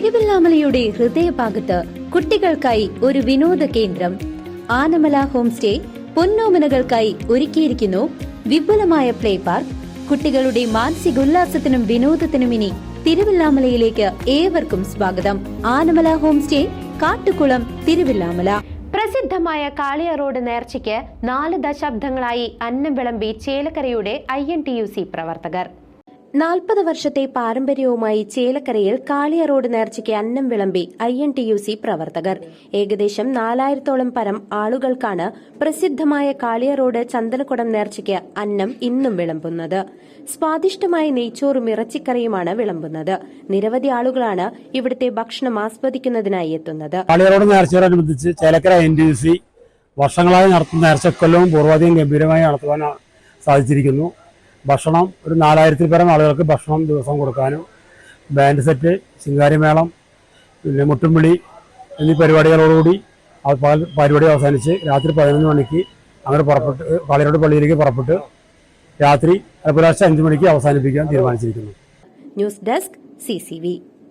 തിരുവല്ലാമലയുടെ ഹൃദയഭാഗത്ത് കുട്ടികൾക്കായി ഒരു വിനോദ കേന്ദ്രം. ആനമല ഹോം സ്റ്റേ പൊന്നോമനകൾക്കായി ഒരുക്കിയിരിക്കുന്നു. വിപുലമായ പ്ലേ പാർക്ക്. കുട്ടികളുടെ മാനസികോല്ലാസത്തിനും വിനോദത്തിനും ഇനി തിരുവല്ലാമലയിലേക്ക് ഏവർക്കും സ്വാഗതം. Anamala home stay Kattukulam Thiruvallamala. പ്രസിദ്ധമായ കാളിയ റോഡ് നേർച്ചയ്ക്ക് നാല് ദശാബ്ദങ്ങളായി അന്നം വിളമ്പി ചേലക്കരയുടെ I N T U C പ്രവർത്തകർ. നാൽപ്പത് വർഷത്തെ പാരമ്പര്യവുമായി ചേലക്കരയിൽ കാളിയ റോഡ് നേർച്ചയ്ക്ക് അന്നം വിളമ്പി I N T U C പ്രവർത്തകർ. ഏകദേശം നാലായിരത്തോളം പരം ആളുകൾക്കാണ് പ്രസിദ്ധമായ കാളിയ റോഡ് ചന്ദനക്കുടം നേർച്ചയ്ക്ക് അന്നം ഇന്നും വിളമ്പുന്നത്. സ്വാദിഷ്ടമായ നെയ്ച്ചോറും ഇറച്ചിക്കറിയുമാണ് വിളമ്പുന്നത്. നിരവധി ആളുകളാണ് ഇവിടുത്തെ ഭക്ഷണം ആസ്വദിക്കുന്നതിനായി എത്തുന്നത്. കാളിയാറോട് നേർച്ചയോടനുബന്ധിച്ച് ചേലക്കര എൻ ഡി സി വർഷങ്ങളായി നടത്തുന്ന നേർച്ചക്കൊല്ലവും പൂർവാധികം ഗംഭീരമായി നടത്തുവാൻ സാധിച്ചിരിക്കുന്നു. ഭക്ഷണം ഒരു നാലായിരത്തിൽ പരം ആളുകൾക്ക് ഭക്ഷണം ദിവസം കൊടുക്കാനും ബാൻഡ് സെറ്റ് ശിങ്കാരിമേളം പിന്നെ മുട്ടുംവിളി എന്നീ പരിപാടികളോടുകൂടി ആ പരിപാടി അവസാനിച്ച് രാത്രി പതിനൊന്ന് മണിക്ക് അങ്ങനെ പുറപ്പെട്ട് കാളിയാറോട് പള്ളിയിലേക്ക് പുറപ്പെട്ട് രാത്രി പുലർച്ചെ അഞ്ചു മണിക്ക് അവസാനിപ്പിക്കാൻ തീരുമാനിച്ചിരിക്കുന്നു. News desk C